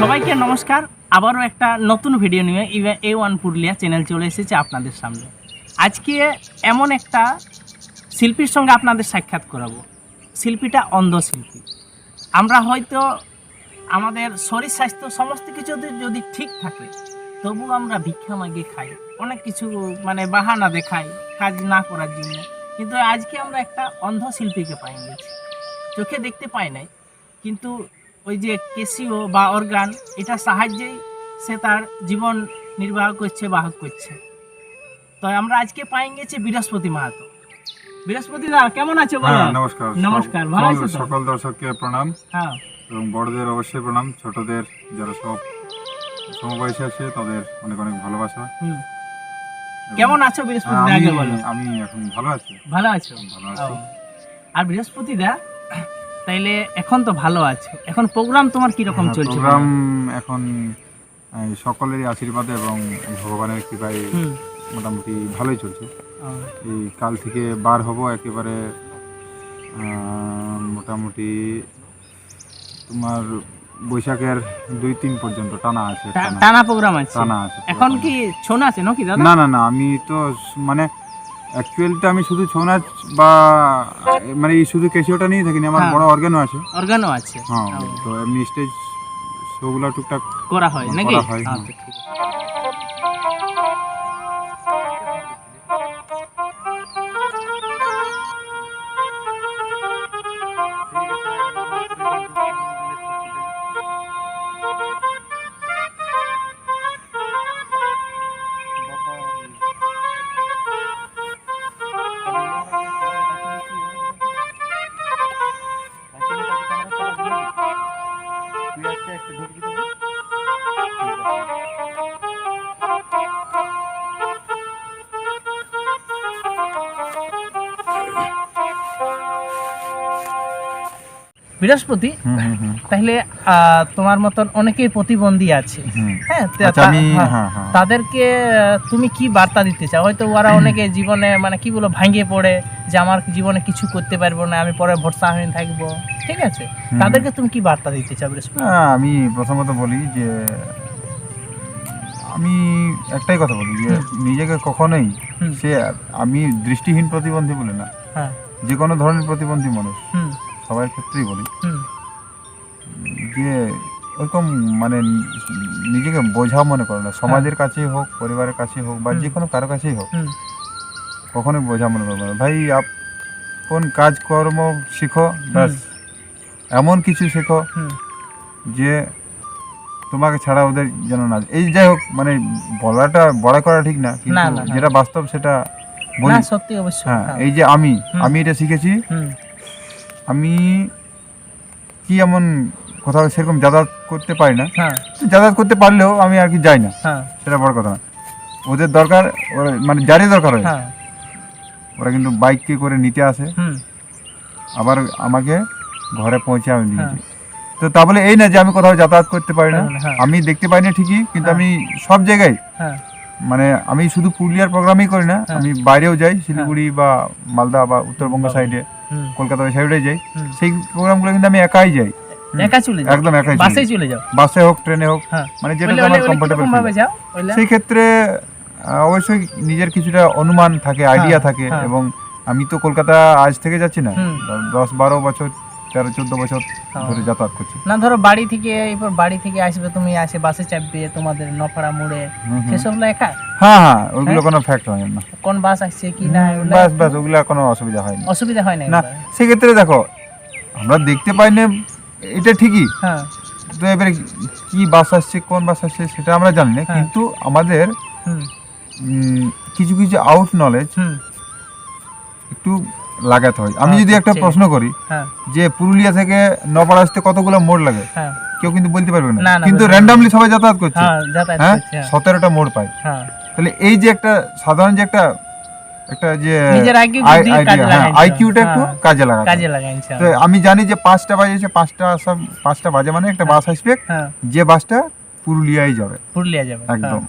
সবাইকে নমস্কার। আবারও একটা নতুন ভিডিও নিয়ে এ ওয়ান পুরুলিয়া চ্যানেল চলে এসেছে আপনাদের সামনে। আজকে এমন একটা শিল্পীর সঙ্গে আপনাদের সাক্ষাৎ করাবো। শিল্পীটা অন্ধ শিল্পী আমরা হয়তো আমাদের শরীর স্বাস্থ্য সমস্ত কিছু যদি- ঠিক থাকে তবু আমরা ভিক্ষা মাগিয়ে খাই। অনেক কিছু মানে বাহানা দেখাই কাজ না করার জন্য। কিন্তু আজকে আমরা একটা অন্ধ শিল্পীকে পাই গেছি চোখে দেখতে পাই নাই। কিন্তু ওই যে কেসিও বা অর্গান, এটা সাহায্যেই সে তার জীবন নির্বাহ করছে, বাহক করছে। তো আমরা আজকে পাই গেছি বৃহস্পতি মাহাতো। বৃহস্পতি দা কেমন আছো বলো? হ্যাঁ নমস্কার। নমস্কার, ভালো আছো সকল দর্শককে প্রণাম। হ্যাঁ। এবং বড়দের অবশ্যই প্রণাম ছোটদের যারা সব সমবয়সী আছে তাদের অনেক অনেক ভালোবাসা। কেমন আছো বৃহস্পতি দা আমি আগে বলো। আমি এখন ভালো আছি। ভালো আছো? ভালো আছি। আর বৃহস্পতি দা তাইলে এখন তো ভালো আছে। এখন প্রোগ্রাম তোমার কি রকম হ্যাঁ, চলছে প্রোগ্রাম এখন সকলেরই আশীর্বাদে এবং ভগবানের কৃপায় মোটামুটি ভালোই চলছে। এই কাল থেকে বার হব একেবারে মোটামুটি তোমার বৈশাখের দুই তিন পর্যন্ত টানা আছে টানা। প্রোগ্রাম আছে? টানা আছে এখন। কি ছৌ আছে নাকি দাদা? না না না আমি তো মানে অ্যাকচুয়ালটা আমি শুধু ছৌ নাচ বা মানে এই শুধু কেশিওটা নিয়ে থাকিনি আমার হ্যাঁ। বড় অর্গানও আছে। অর্গানও আছে। হ্যাঁ তো এমনি স্টেজ শোগুলো টুকটাক করা হয় করা নাকি? হয়, হ্যাঁ। বৃহস্পতি তাহলে তোমার মতন অনেকেই প্রতিবন্ধী আছে। হ্যাঁ আচ্ছা হ্যাঁ, হ্যাঁ। তাদেরকে তুমি কি বার্তা দিতে চাও? হয়তো ওরা অনেকে জীবনে মানে কি বলো ভাঙে পড়ে যে আমার জীবনে কিছু করতে পারব না আমি পরে ভরসাহীন থাকব। ঠিক আছে? তাদেরকে তুমি কি বার্তা দিতে চাও বৃহস্পতি? আমি প্রথমত বলি যে আমি একটাই কথা বলি যে নিজেকে কখনোই। সে আমি দৃষ্টিহীন প্রতিবন্ধী বলে না। হ্যাঁ। যে কোনো ধরনের প্রতিবন্ধী মানুষ। সবার ক্ষেত্রেই বলি। যে ওরকম মানে নিজেকে বোঝা মনে করে না। সমাজের কাছেই হোক পরিবারের কাছেই হোক বা যে কোনো কারও কাছেই হোক। কখনোই বোঝা মনে করবে না। ভাই আপন কাজকর্ম শিখো ব্যাস। এমন কিছু শেখো যে তোমাকে ছাড়া ওদের যেন না এই যাই হোক মানে বলাটা বড় করা ঠিক না কিন্তু। যেটা বাস্তব সেটা বলি। সত্যি অবশ্যই। হ্যাঁ হ্যাঁ। এই যে আমি আমি এটা শিখেছি। হুম। আমি কি এমন কোথাও সেরকম যাতায়াত করতে পারি না। হ্যাঁ। যাতায়াত করতে পারলেও আমি আর কি যাই না। হ্যাঁ। সেটা বড় কথা না। ওদের দরকার ওরা- মানে যারই দরকার হয়। হ্যাঁ। ওরা কিন্তু বাইককে করে নিতে আসে। হুম। আবার আমাকে ঘরে পৌঁছে আমি হ্যাঁ। দিয়েছি তো তা বলে এই না যে আমি কোথাও যাতায়াত করতে পারি না। হ্যাঁ। আমি দেখতে পাই না ঠিকই কিন্তু হ্যাঁ। আমি সব জায়গায় হ্যাঁ। মানে আমি শুধু পুরুলিয়ার প্রোগ্রামই করি না হ্যাঁ। আমি বাইরেও যাই শিলিগুড়ি বা মালদা বা উত্তরবঙ্গ সাইডে কলকাতা ওই সাইডে যাই। সেই প্রোগ্রামগুলো কিন্তু আমি একাই যাই। একা চলে যাও? একদম একাই বাসে চলে যাও? বাসে হোক ট্রেনে হোক হ্যাঁ। মানে যেটা কমফোর্টেবল? সেই ক্ষেত্রে অবশ্যই নিজের কিছুটা অনুমান থাকে আইডিয়া থাকে হ্যাঁ। এবং আমি তো কলকাতা আজ থেকে যাচ্ছি না। দশ বারো বছর তেরো চোদ্দ বছর হ্যাঁ। ধরে যাতায়াত করছি। না ধরো বাড়ি থেকে এরপর বাড়ি থেকে আসবে তুমি আসে বাসে চাপবে তোমাদের নফাড়া মোড়ে হুম হুম। সেসব একা? হ্যাঁ হ্যাঁ ওইগুলো কোনো ফ্যাক্ট হয় না। কোন বাস আসছে কি না বাস বাস ওগুলো কোনো অসুবিধা হয় না। অসুবিধা হয় না না সেক্ষেত্রে দেখো আমরা দেখতে পাই না এটা ঠিকই। হ্যাঁ। তো এবারে কি বাস আসছে কোন বাস আসছে সেটা আমরা জানি না হ্যাঁ। কিন্তু আমাদের কিছু কিছু আউট নলেজ একটু লাগাতে হয়। আমি হ্যাঁ, যদি একটা প্রশ্ন করি হ্যাঁ। যে পুরুলিয়া থেকে নপাড়া আসতে কতগুলো মোড় লাগে? হ্যাঁ। কেউ কিন্তু বলতে পারবে না, কিন্তু র্যান্ডামলি সবাই যাতায়াত করছে। হ্যাঁ। সতেরোটা মোড় পায়। তাহলে এই যে একটা সাধারণ যে একটা একটা যে। আইকিউটা একটু। কাজে। লাগাইছে তো আমি জানি যে পাঁচটা বাজে বাজেছে পাঁচটা সব পাঁচটা বাজে মানে একটা বাস আসবে যে বাসটা পুরুলিয়ায় যাবে। পুরুলিয়া যাবে একদম।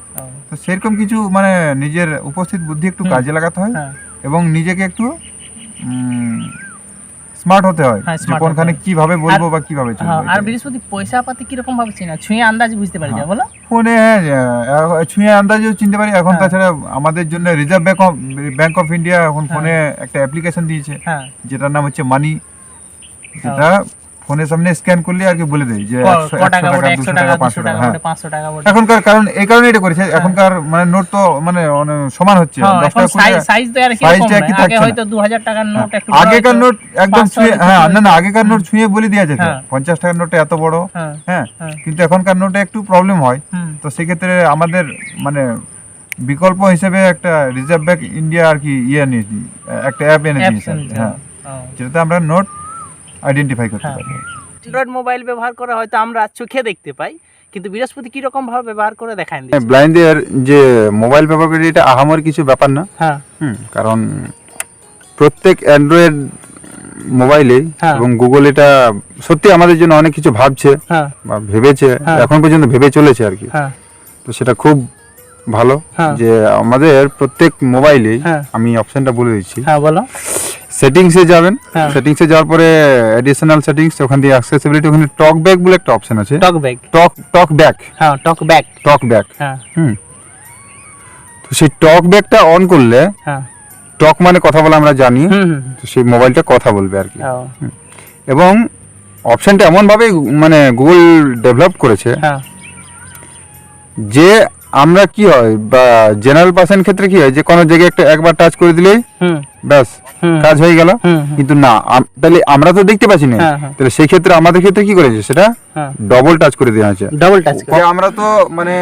তো সেরকম কিছু মানে নিজের উপস্থিত বুদ্ধি একটু কাজে লাগাতে হ্যাঁ। এবং নিজেকে একটু স্মার্ট হতে হয়। হ্যাঁ, কোনখানে হয়। কীভাবে বলব বা কীভাবে হ্যাঁ, চলবো আর বৃহস্পতি পয়সা পাতি কীরকম ভাবে চিনা? ছুঁয়ে আন্দাজ বুঝতে পারি না যা বলো। ফোনে হ্যাঁ ছুঁয়ে আন্দাজেও চিনতে পারি। এখন হ্যাঁ। তাছাড়া আমাদের জন্য reserve bank of bank of India এখন হ্যাঁ। ফোনে একটা অ্যাপ্লিকেশন দিয়েছে হ্যাঁ। যেটার নাম হচ্ছে মানি যেটা ফোনের সামনে স্ক্যান করলে আর কি বলে দেয় যে একশো টাকা পাঁচশো টাকা হ্যাঁ। এখনকার কারণ এই কারণে এটা করেছে। এখনকার মানে নোট তো মানে সমান হচ্ছে। হ্যাঁ, আগেকার নোট একদম ছুঁয়ে হ্যাঁ না না আগেকার নোট ছুঁয়ে বলে দেওয়া যেত হ্যাঁ। পঞ্চাশ টাকার নোটে এত বড়। হ্যাঁ। হ্যাঁ। হ্যাঁ। কিন্তু এখনকার নোটে একটু প্রবলেম হয়। তো সেক্ষেত্রে আমাদের মানে বিকল্প হিসেবে একটা রিজার্ভ ব্যাংক ইন্ডিয়া আর কি ইয়ে নিয়ে একটা অ্যাপ এনে দিয়েছে হ্যাঁ। হ্যাঁ যেটাতে আমরা নোট আইডেন্টিফাই করতে হ্যাঁ। পারি অ্যান্ড্রয়েড মোবাইল ব্যবহার করে হয়তো আমরা চোখে দেখতে পাই কিন্তু বৃহস্পতি কীরকম ভাবে ব্যবহার করে দেখায় দিচ্ছে ব্লাইন্ডদের যে মোবাইল ব্যবহার করে এটা আহামর কিছু ব্যাপার না হ্যাঁ হুম কারণ প্রত্যেক অ্যান্ড্রয়েড মোবাইলে হ্যাঁ। এবং গুগল এটা সত্যি আমাদের জন্য অনেক কিছু ভাবছে হ্যাঁ বা ভেবেছে হ্যাঁ। এখন পর্যন্ত ভেবে চলেছে আর কি হ্যাঁ তো সেটা খুব ভালো হ্যাঁ। যে আমাদের প্রত্যেক মোবাইলে হ্যাঁ। আমি অপশনটা বলে দিচ্ছি হ্যাঁ বলো সেটিংসে যাবেন। হ্যাঁ। সেটিংসে যাওয়ার পরে অ্যাডিশনাল সেটিংস ওখান দিয়ে অ্যাক্সেসিবিলিটি ওখানে টক ব্যাক বলে একটা অপশন আছে। টক ব্যাক টক টক ব্যাক হ্যাঁ টক ব্যাক টক ব্যাক হ্যাঁ। হুম। তো সেই টক ব্যাকটা অন করলে হ্যাঁ। টক মানে কথা বলা আমরা জানি। তো সেই মোবাইলটা কথা বলবে আর কি। এবং অপশনটা এমনভাবে মানে গুগল ডেভেলপ করেছে হ্যাঁ। যে আমরা কি হয় বা জেনারেল পার্সন ক্ষেত্রে কি হয় যে কোনো জায়গায় একটা একবার টাচ করে দিলেই ব্যাস কাজ হয়ে গেল। কিন্তু না তাহলে আমরা তো দেখতে পাচ্ছি না। হ্যাঁ, হ্যাঁ। তাহলে সেই ক্ষেত্রে আমাদের ক্ষেত্রে কি করেছে সেটা হ্যাঁ। ডবল টাচ করে দেওয়া হয়েছে। ডবল টাচ আমরা তো মানে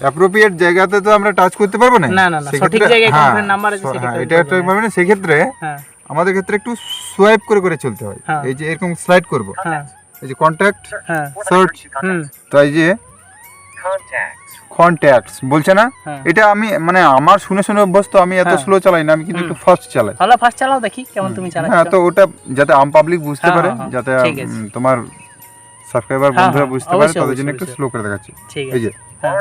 অ্যাপ্রোপ্রিয়েট জায়গাতে তো আমরা টাচ করতে পারব না। না, না, সঠিক জায়গায় হ্যাঁ, নাম্বার আছে স- সেক্ষেত্রে হ্যাঁ, এটা একটা হবে। পারবে না সেক্ষেত্রে হ্যাঁ। আমাদের ক্ষেত্রে একটু সোয়াইপ করে করে চলতে হয়। হ্যাঁ। এই যে এরকম স্লাইড করব। হ্যাঁ। এই যে কন্ট্যাক্ট হ্যাঁ। সার্চ হুম। তাই যে কন্ট্যাক্টস বলছে না? হ্যাঁ। এটা আমি মানে আমার শুনে শুনে অভ্যস্ত আমি এত হ্যাঁ। স্লো চালাই না আমি কিন্তু একটু ফাস্ট চালাই। ভালো ফার্স্ট চালাও দেখি কেমন তুমি হ্যাঁ তো ওটা যাতে আম পাবলিক বুঝতে হ্যাঁ, পারে হ্যাঁ, হ্যাঁ, যাতে তোমার সাবস্ক্রাইবার হ্যাঁ, বন্ধুরা হ্যাঁ, বুঝতে পারে তাদের জন্য একটু স্লো করে দেখাচ্ছি। এই যে হ্যাঁ।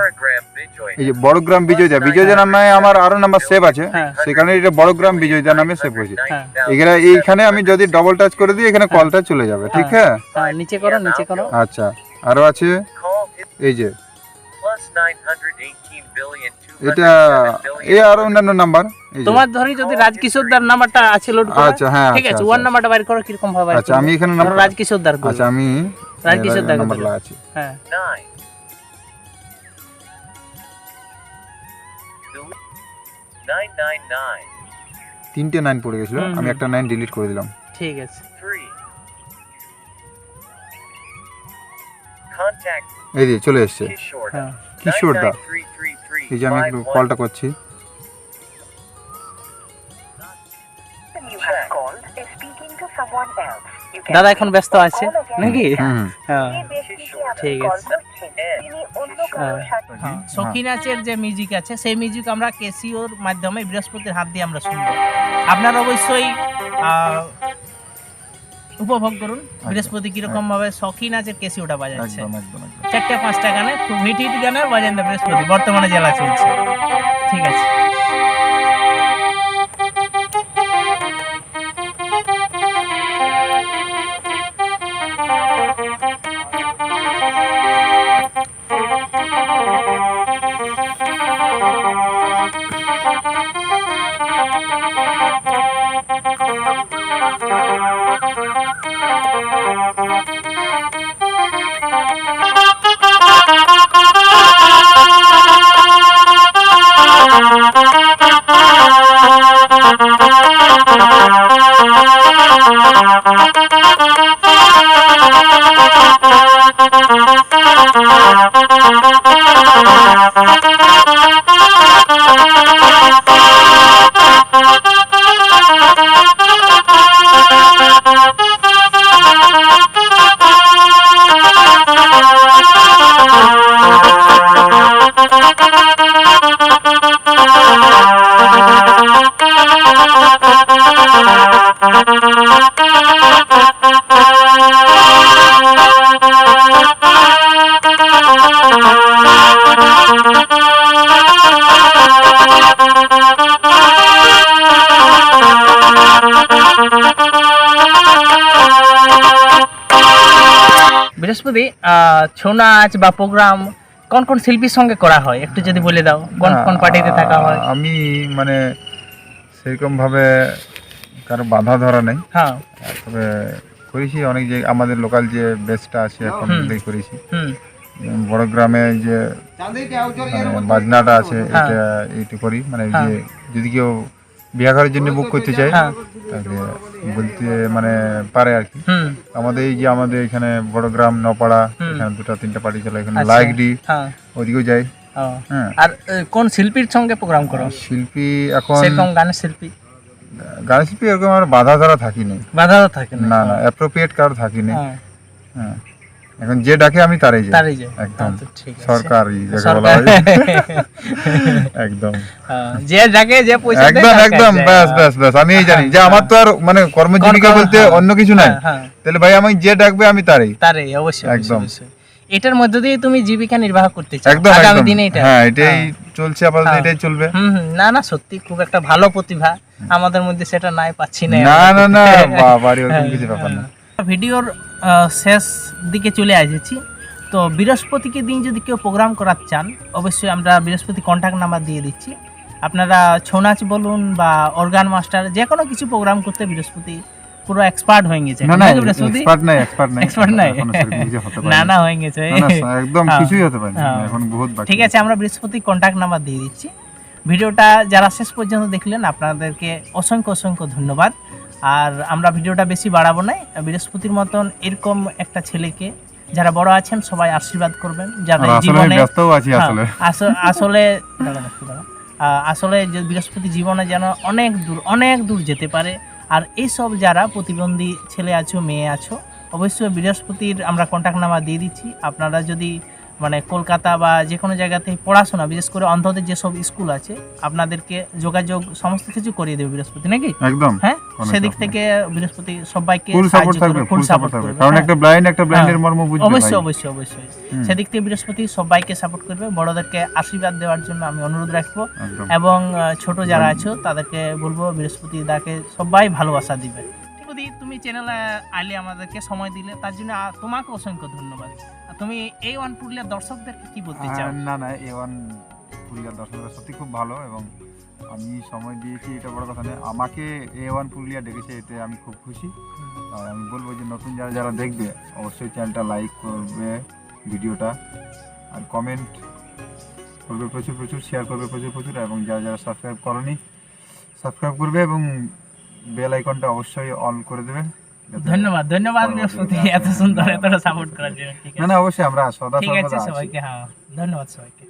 এই যে বড়গ্রাম বিজয়দা বিজয়দা নামে আমার আরও নাম্বার সেভ আছে। সেখানে এটা বড়গ্রাম বিজয়দা নামে সেভ করেছি। হ্যাঁ। এখানে এইখানে আমি যদি ডবল টাচ করে দিই এখানে কলটা চলে যাবে ঠিক হ্যাঁ নিচে করো নিচে করো। আচ্ছা আরও আছে। এই যে এটা এই আরও অন্যান্য নাম্বার তোমার ধরি যদি রাজকিশোর নাম্বারটা আছে লোড করা আচ্ছা হ্যাঁ ঠিক আছে আচ্ছা, আচ্ছা। নাম্বারটা বাইর করো কীরকম ভাবে আচ্ছা আমি এখানে নাম্বার রাজকিশোর আচ্ছা আমি রাজকিশোর নাম্বার দিলে। হ্যাঁ। তিনটে নাইন পড়ে গেছিল আমি একটা নাইন ডিলিট করে দিলাম। ঠিক আছে। এই যে চলে এসছে। হ্যাঁ। কিশোর দা এই যে আমি একটু কলটা করছি। দাদা এখন ব্যস্ত আছে নাকি? হুম হ্যাঁ। ঠিক আছে। হ্যাঁ, সখী নাচের যে মিউজিক আছে সেই মিউজিক আমরা কেসিওর মাধ্যমে বৃহস্পতির হাত দিয়ে আমরা শুনব। আপনারা অবশ্যই উপভোগ করুন। বৃহস্পতি কীরকম ভাবে শখিন আছে কেসিওটা বাজাচ্ছে। চারটা পাঁচটা গানে খুব হিট হিট গানে বাজেন বৃহস্পতি বর্তমানে জেলা চলছে। ঠিক আছে। আহ, ছৌ নাচ বা প্রোগ্রাম কোন কোন শিল্পীর সঙ্গে করা হয়? একটু যদি বলে দাও কোন কোন পার্টিতে থাকা হয়? আমি মানে সেরকম ভাবে কারও বাধা ধরা নেই। হ্যাঁ। তবে করেছি অনেক যে আমাদের লোকাল যে বেসটা আছে এখন। করেছি। বড় গ্রামে যে মানে বাজনাটা আছে হ্যাঁ। এটা এইটু করি। মানে হ্যাঁ। যে যদি কেউ বিয়া করার জন্য বুক করতে চাই। হ্যাঁ। তাহলে বলতে মানে পারে আর কি। আমাদের এই যে আমাদের এখানে বড় গ্রাম নপাড়া। এখানে দুটো তিনটা পার্টি চলে এখানে আচ্ছা। লাইকডি হ্যাঁ। ওদিকেও যাই। হ্যাঁ। আর কোন শিল্পীর সঙ্গে প্রোগ্রাম করো? শিল্পী এখন সেরকম গানের শিল্পী? গান শিল্পী এরকম আর বাধা ধরা থাকিনি। বাধাও থাকে না না অ্যাপ্রোপ্রিয়েট কারও থাকিনি। হ্যাঁ, হ্যাঁ। এখন যে ডাকে আমি তারই যাই তারই যে। একদম। সরকারি যাকে বলা হয়। একদম। হ্যাঁ, যে যাকে যে পয়সা একদম একদম। ব্যাস ব্যাস ব্যাস। আমি এই জানি যে আমার তো আর মানে কর্মজীবিকা কর্ম- বলতে হ্যাঁ, অন্য কিছু নাই। হ্যাঁ, হ্যাঁ, তাহলে ভাই আমি যে ডাকবে আমি তারই। তারই অবশ্যই একদম। এটার মধ্য দিয়ে তুমি জীবিকা নির্বাহ করতে চাও একদম আগামী দিনে এটা? হ্যাঁ এটাই হ্যাঁ। চলছে আপাতত হ্যাঁ। এটাই চলবে। হুম না না সত্যি খুব একটা ভালো প্রতিভা। আমাদের মধ্যে সেটা নাই পাচ্ছি না না না না হ্যাঁ, বাবারে ওরকম কিছু ব্যাপার না। ভিডিওর শেষ দিকে চলে এসেছি। তো বৃহস্পতিকে দিন যদি কেউ প্রোগ্রাম করাতে চান অবশ্যই আমরা বৃহস্পতি কন্ট্যাক্ট নাম্বার দিয়ে দিচ্ছি। আপনারা ছৌ নাচ বলুন বা অর্গান মাস্টার যে কোনো কিছু প্রোগ্রাম করতে বৃহস্পতি পুরো এক্সপার্ট হয়ে গেছে। না না এক্সপার্ট নাই এক্সপার্ট নাই। এক্সপার্ট নাই? এখনও সেরকম কিছু হতে পারে না না হয়ে গেছে। একদম হ্যাঁ। কিছুই হতে পারে না হ্যাঁ। এখন বহুত বাকি ঠিক আছে আমরা বৃহস্পতি কন্ট্যাক্ট নাম্বার দিয়ে দিচ্ছি। ভিডিওটা যারা শেষ পর্যন্ত দেখলেন আপনাদেরকে অসংখ্য অসংখ্য ধন্যবাদ। আর আমরা ভিডিওটা বেশি বাড়াবো না। বৃহস্পতির মতন এরকম একটা ছেলেকে যারা বড় আছেন সবাই আশীর্বাদ করবেন যাদের জীবনে হ্যাঁ, আসলে। আস- আসলে বৃহস্পতি জীবনে যেন অনেক দূর অনেক দূর যেতে পারে। আর এইসব যারা প্রতিবন্ধী ছেলে আছো মেয়ে আছো অবশ্যই বৃহস্পতির আমরা কন্ট্যাক্ট নাম্বার দিয়ে দিচ্ছি। আপনারা যদি মানে কলকাতা বা যে কোনো জায়গাতে পড়াশোনা বিশেষ করে অন্ধদের যেসব স্কুল আছে আপনাদেরকে যোগাযোগ সমস্ত কিছু করিয়ে দেবে বৃহস্পতি নাকি? একদম। হ্যাঁ? সেদিক থেকে বৃহস্পতি সবাইকে ফুল সাপোর্ট সাহায্য করবে ফুল সাপোর্ট করবে। কারণ। একটা ব্লাইন্ড একটা ব্লাইন্ডের। মর্ম বুঝবে অবশ্যই অবশ্যই অবশ্যই। সেদিক থেকে বৃহস্পতি সবাইকে সাপোর্ট করবে বড়দেরকে আশীর্বাদ দেওয়ার জন্য আমি অনুরোধ রাখব। এবং ছোট যারা আছো তাদেরকে বলব বৃহস্পতি দাকে সবাই ভালোবাসা দিবে তুমি চ্যানেলে আইলে আমাদেরকে সময় দিলে তার জন্য তোমাকে অসংখ্য ধন্যবাদ। তুমি এই ওয়ান পুরুলিয়ার দর্শকদেরকে কি বলতে চাও? না না এ ওয়ান পুরুলিয়ার দর্শকরা সত্যি খুব ভালো এবং আমি সময় দিয়েছি এটা বড় কথা নয়। আমাকে এ ওয়ান পুরুলিয়া ডেকেছে এতে আমি খুব খুশি। আর আমি বলব যে নতুন যারা যারা দেখবে অবশ্যই চ্যানেলটা লাইক করবে ভিডিওটা আর কমেন্ট করবে প্রচুর প্রচুর শেয়ার করবে প্রচুর প্রচুর এবং যারা যারা সাবস্ক্রাইব করনি সাবস্ক্রাইব করবে এবং বেল আইকনটা অবশ্যই অন করে দেবে। ধন্যবাদ ধন্যবাদ বৃহস্পতি এত সুন্দর এতটা সাপোর্ট করার জন্য ঠিক না আছে? না অবশ্যই আমরা সদা ঠিক আছে। সবাইকে হ্যাঁ ধন্যবাদ সবাইকে।